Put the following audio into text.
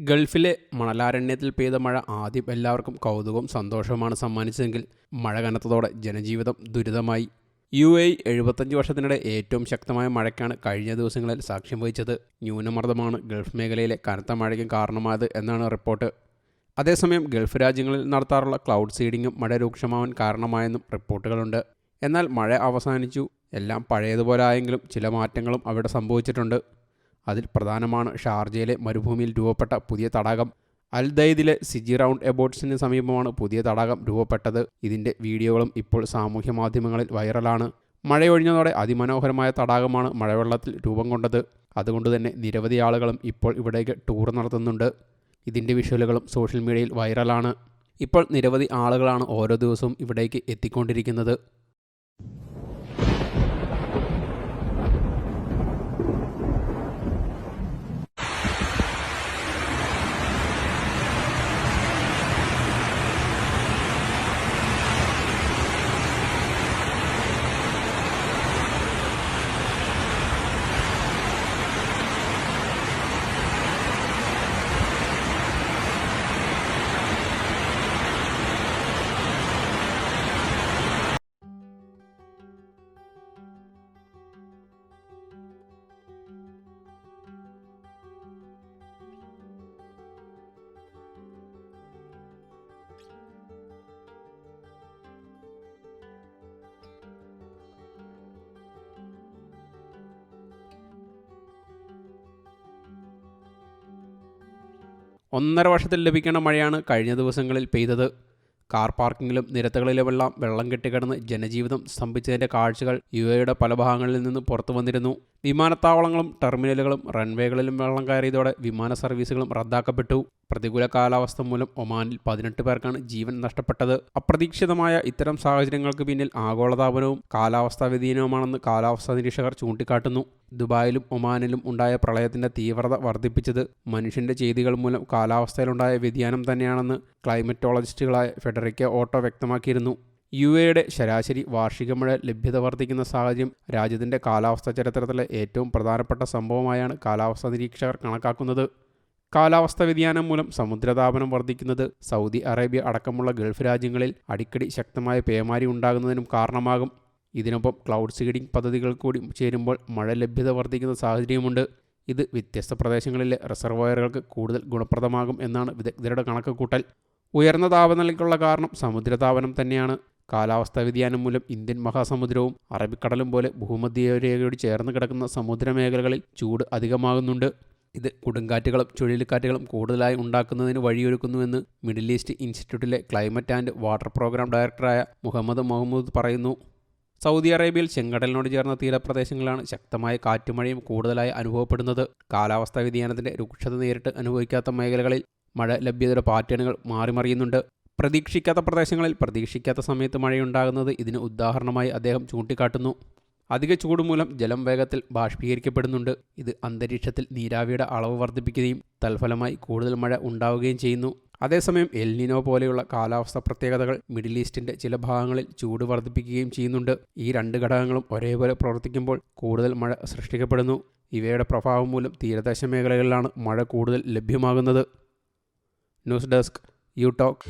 ഗൾഫിലെ മണലാരണ്യത്തിൽ പെയ്ത മഴ ആദ്യം എല്ലാവർക്കും കൗതുകവും സന്തോഷവുമാണ് സമ്മാനിച്ചതെങ്കിൽ മഴ കനത്തതോടെ ജനജീവിതം ദുരിതമായി. യു എ എഴുപത്തഞ്ച് വർഷത്തിനിടെ ഏറ്റവും ശക്തമായ മഴയ്ക്കാണ് കഴിഞ്ഞ ദിവസങ്ങളിൽ സാക്ഷ്യം വഹിച്ചത്. ന്യൂനമർദ്ദമാണ് ഗൾഫ് മേഖലയിലെ കനത്ത മഴയ്ക്കും കാരണമായത് എന്നാണ് റിപ്പോർട്ട്. അതേസമയം ഗൾഫ് രാജ്യങ്ങളിൽ നടത്താറുള്ള ക്ലൗഡ് സീഡിങ്ങും മഴ രൂക്ഷമാവാൻ കാരണമായെന്നും റിപ്പോർട്ടുകളുണ്ട്. എന്നാൽ മഴ അവസാനിച്ചു. എല്ലാം പഴയതുപോലെ ആയെങ്കിലും ചില മാറ്റങ്ങളും അവിടെ സംഭവിച്ചിട്ടുണ്ട്. അതിൽ പ്രധാനമാണ് ഷാർജയിലെ മരുഭൂമിയിൽ രൂപപ്പെട്ട പുതിയ തടാകം. അൽദൈദിലെ സിജി റൗണ്ട് എബോട്ട്സിന് സമീപമാണ് പുതിയ തടാകം രൂപപ്പെട്ടത്. ഇതിന്റെ വീഡിയോകളും ഇപ്പോൾ സാമൂഹ്യ മാധ്യമങ്ങളിൽ വൈറലാണ്. മഴയൊഴിഞ്ഞതോടെ അതിമനോഹരമായ തടാകമാണ് മഴവെള്ളത്തിൽ രൂപം കൊണ്ടത്. അതുകൊണ്ട് തന്നെ നിരവധി ആളുകളും ഇപ്പോൾ ഇവിടേക്ക് ടൂർ നടത്തുന്നുണ്ട്. ഇതിന്റെ വിഷ്വലുകളും സോഷ്യൽ മീഡിയയിൽ വൈറലാണ്. ഇപ്പോൾ നിരവധി ആളുകളാണ് ഓരോ ദിവസവും ഇവിടേക്ക് എത്തിക്കൊണ്ടിരിക്കുന്നത്. ഒന്നര വർഷത്തിൽ ലഭിക്കേണ്ട മഴയാണ് കഴിഞ്ഞ ദിവസങ്ങളിൽ പെയ്തത്. കാർ പാർക്കിങ്ങിലും നിരത്തുകളിലുമെല്ലാം വെള്ളം കെട്ടിക്കിടന്ന് ജനജീവിതം സ്തംഭിച്ചതിന്റെ കാഴ്ചകൾ യു എയുടെ പല ഭാഗങ്ങളിൽ നിന്ന് പുറത്തു വന്നിരുന്നു. വിമാനത്താവളങ്ങളും ടെർമിനലുകളും റൺവേകളിലും വെള്ളം കയറിയതോടെ വിമാന സർവീസുകളും റദ്ദാക്കപ്പെട്ടു. പ്രതികൂല കാലാവസ്ഥ മൂലം ഒമാനിൽ പതിനെട്ട് പേർക്കാണ് ജീവൻ നഷ്ടപ്പെട്ടത്. അപ്രതീക്ഷിതമായ ഇത്തരം സാഹചര്യങ്ങൾക്ക് പിന്നിൽ ആഗോളതാപനവും കാലാവസ്ഥാ വ്യതിയാനവുമാണെന്ന് കാലാവസ്ഥാ നിരീക്ഷകർ ചൂണ്ടിക്കാട്ടുന്നു. ദുബായിലും ഒമാനിലും ഉണ്ടായ പ്രളയത്തിന്റെ തീവ്രത വർദ്ധിപ്പിച്ചത് മനുഷ്യന്റെ ചെയ്തികൾ മൂലം കാലാവസ്ഥയിലുണ്ടായ വ്യതിയാനം തന്നെയാണെന്ന് ക്ലൈമറ്റോളജിസ്റ്റുകളായ ഫെഡറിക്ക ഓട്ടോ വ്യക്തമാക്കിയിരുന്നു. യു എയുടെ ശരാശരി വാർഷിക മഴ ലഭ്യത വർദ്ധിക്കുന്ന സാഹചര്യം രാജ്യത്തിന്റെ കാലാവസ്ഥാ ചരിത്രത്തിലെ ഏറ്റവും പ്രധാനപ്പെട്ട സംഭവമായാണ് കാലാവസ്ഥാ നിരീക്ഷകർ കണക്കാക്കുന്നത്. കാലാവസ്ഥാ വ്യതിയാനം മൂലം സമുദ്രതാപനം വർദ്ധിക്കുന്നത് സൗദി അറേബ്യ അടക്കമുള്ള ഗൾഫ് രാജ്യങ്ങളിൽ അടിക്കടി ശക്തമായ പേമാരി ഉണ്ടാകുന്നതിനും കാരണമാകും. ഇതിനൊപ്പം ക്ലൗഡ് സീഡിംഗ് പദ്ധതികൾ കൂടി ചേരുമ്പോൾ മഴ ലഭ്യത വർദ്ധിക്കുന്ന സാഹചര്യമുണ്ട്. ഇത് വ്യത്യസ്ത പ്രദേശങ്ങളിലെ റിസർവോയറുകൾക്ക് കൂടുതൽ ഗുണപ്രദമാകും എന്നാണ് വിദഗ്ധരുടെ കണക്കുകൂട്ടൽ. ഉയർന്ന താപനിലയ്ക്കുള്ള കാരണം സമുദ്രതാപനം തന്നെയാണ്. കാലാവസ്ഥാ വ്യതിയാനം മൂലം ഇന്ത്യൻ മഹാസമുദ്രവും അറബിക്കടലും പോലെ ഭൂമധ്യരേഖയോട് ചേർന്ന് കിടക്കുന്ന സമുദ്രമേഖലകളിൽ ചൂട് അധികമാകുന്നുണ്ട്. ഇത് കൊടുങ്കാറ്റുകളും ചുഴലിക്കാറ്റുകളും കൂടുതലായി ഉണ്ടാക്കുന്നതിന് വഴിയൊരുക്കുന്നുവെന്ന് മിഡിൽ ഈസ്റ്റ് ഇൻസ്റ്റിറ്റ്യൂട്ടിലെ ക്ലൈമറ്റ് ആൻഡ് വാട്ടർ പ്രോഗ്രാം ഡയറക്ടറായ മുഹമ്മദ് മുഹമ്മദ് പറയുന്നു. സൗദി അറേബ്യയിൽ ചെങ്കടലിനോട് ചേർന്ന തീരപ്രദേശങ്ങളാണ് ശക്തമായ കാറ്റുമഴയും കൂടുതലായി അനുഭവപ്പെടുന്നത്. കാലാവസ്ഥാ വ്യതിയാനത്തിന്റെ രൂക്ഷത നേരിട്ട് അനുഭവിക്കാത്ത മേഖലകളിൽ മഴ ലഭ്യതയുടെ പാറ്റേണുകൾ മാറിമറിയുന്നുണ്ട്. പ്രതീക്ഷിക്കാത്ത പ്രദേശങ്ങളിൽ പ്രതീക്ഷിക്കാത്ത സമയത്ത് മഴയുണ്ടാകുന്നത് ഇതിന് ഉദാഹരണമായി അദ്ദേഹം ചൂണ്ടിക്കാട്ടുന്നു. അധിക ചൂട് മൂലം ജലം വേഗത്തിൽ ബാഷ്പീകരിക്കപ്പെടുന്നുണ്ട്. ഇത് അന്തരീക്ഷത്തിൽ നീരാവിയുടെ അളവ് വർദ്ധിപ്പിക്കുകയും തൽഫലമായി കൂടുതൽ മഴ ഉണ്ടാവുകയും ചെയ്യുന്നു. അതേസമയം എൽനിനോ പോലെയുള്ള കാലാവസ്ഥ പ്രത്യേകതകൾ മിഡിൽ ഈസ്റ്റിന്റെ ചില ഭാഗങ്ങളിൽ ചൂട് വർദ്ധിപ്പിക്കുകയും ചെയ്യുന്നുണ്ട്. ഈ രണ്ട് ഘടകങ്ങളും ഒരേപോലെ പ്രവർത്തിക്കുമ്പോൾ കൂടുതൽ മഴ സൃഷ്ടിക്കപ്പെടുന്നു. ഇവയുടെ പ്രഭാവം മൂലം തീരദേശ മേഖലകളിലാണ് മഴ കൂടുതൽ ലഭ്യമാകുന്നത്. News desk you talk